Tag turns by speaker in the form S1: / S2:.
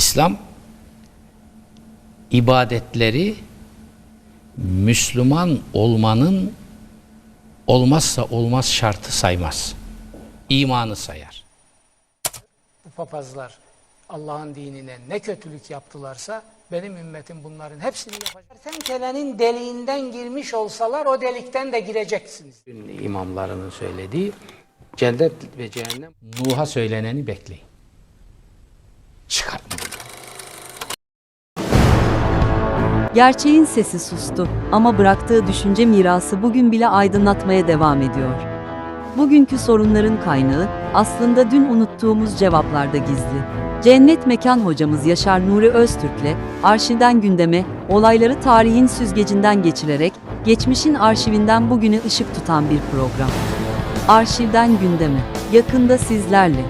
S1: İslam ibadetleri Müslüman olmanın olmazsa olmaz şartı saymaz. İmanı sayar.
S2: bu papazlar Allah'ın dinine ne kötülük yaptılarsa benim ümmetim bunların hepsini yapacak. Kertenkelenin deliğinden girmiş olsalar o delikten de gireceksiniz.
S1: İmamlarının söylediği cennet ve cehennem Nuh'a söyleneni bekleyin.
S3: Gerçeğin sesi sustu ama bıraktığı düşünce mirası bugün bile aydınlatmaya devam ediyor. Bugünkü sorunların kaynağı aslında dün unuttuğumuz cevaplarda gizli. Cennet Mekan hocamız Yaşar Nuri Öztürk'le arşivden gündeme, olayları tarihin süzgecinden geçirerek geçmişin arşivinden bugüne ışık tutan bir program. Arşivden gündeme, yakında sizlerle.